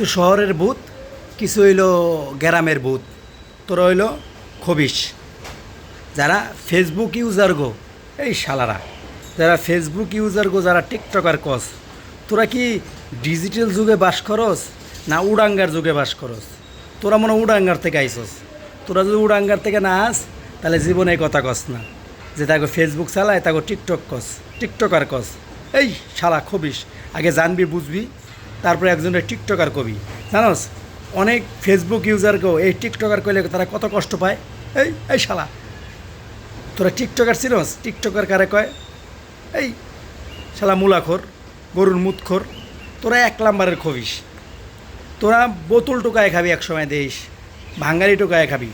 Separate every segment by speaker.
Speaker 1: কিছু শহরের ভূত, কিছু হইল গ্রামের ভূত। তোরা হইল খবিস যারা ফেসবুক ইউজার গো, এই শালারা। যারা ফেসবুক ইউজার গো, যারা টিকটকার কস, তোরা কি ডিজিটাল যুগে বাস করস না উড়াঙ্গার যুগে বাস করস? তোরা মনে উড়াঙ্গার থেকে আইসস। তোরা যদি উড়াঙ্গার থেকে না আস, তাহলে জীবনে কথা কস না। যে তাকে ফেসবুক চালায়, তাকে টিকটক কস টিকটকার কস। এই শালা খবিস আগে জানবি, বুঝবি তারপরে একজনের টিকটকার কবি। জানোস? অনেক ফেসবুক ইউজারকেও এই টিকটকার কইলে তারা কত কষ্ট পায়? এই এই শালা। তোরা টিকটকার ছিলস টিকটকার কারে কয়? এই, শালা মুলাখোর, গরুর মুতখোর, তোরা এক নাম্বারের খবিস। তোরা বোতল টোকায় খাবি এক সময় দেশ ভাঙ্গারি টোকায় খাবি।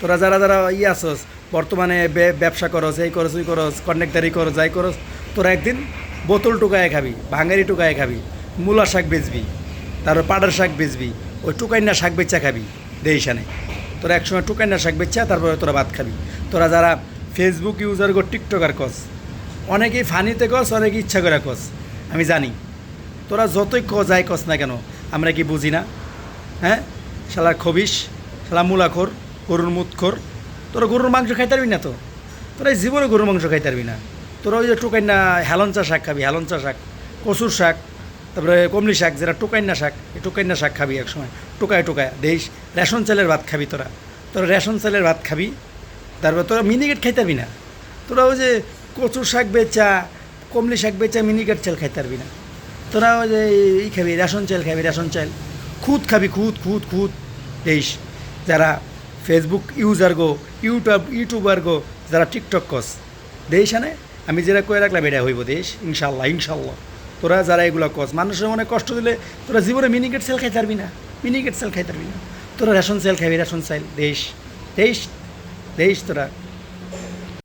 Speaker 1: তোরা যারা যারা ই আসস, বর্তমানে ব্যবসা করস, এই করস, ওই করস কন্ট্রাক্টারি করস, যাই করস, তোরা একদিন বোতল টোকায় খাবি ভাঙ্গারি টোকায় খাবি। মূলা শাক বেচবি, তারপর পাড়ার শাক বেচবি, ওই টুকাইনা শাক বেচা খাবি দেইশানে তোরা একসময় টুকাইনা শাক বেচা, তারপরে তোরা ভাত খাবি। তোরা যারা ফেসবুক ইউজার গো টিকটকার কস, অনেকেই ফানিতে কস অনেকে ইচ্ছা করে কস, আমি জানি। তোরা যতই ক, যাই কস না কেন, আমরা কি বুঝি না? হ্যাঁ? শালা খবিস শালা মূলাখোর, গরুর মুতখোর, তোরা গরুর মাংস খাইতে পারবি না তো? তোরা জীবনে গরুর মাংস খাইতে পারবি না। তোরা ওই যে টুকাইনা হেলঞ্চা শাক খাবি হেলঞ্চা শাক, কচুর শাক তারপরে কমলি শাক, যেটা টুকাইনা শাক, এই টুকাইনা শাক খাবি এক সময় টোকায় টুকায়, দেশ, রেশন চালের ভাত খাবি তোরা। তোরা রেশন চালের ভাত খাবি, তারপর তোরা মিনিকেট খাইতে পারবি না। তোরা ওই যে কচুর শাক বেচা, কমলি শাক বেচা মিনিকেট চাল খাইতে পারবি না। তোরা ওই যে এই খাবি, রেশন চাল খাবি, রেশন চাল। খুদ খাবি, খুদ খুদ খুদ। দেশ, যারা ফেসবুক ইউজার গো ইউটিউব ইউটিউবার গো, যারা টিকটক কস দেশ আনে, আমি যেটা কয়ে রাখলাম, এটা হইব দেশ, ইনশাল্লাহ ইনশাল্লাহ। তোরা যারা এগুলো কস, মানুষের মনে কষ্ট দিলে তোরা জীবনে মিনিকেট সেল খাই পারবি না, মিনিকেট সেল খাই পারবি না। তোরা রেশন সেল খাবি, রেশন সেল দেশ দেশ দেশ তোরা।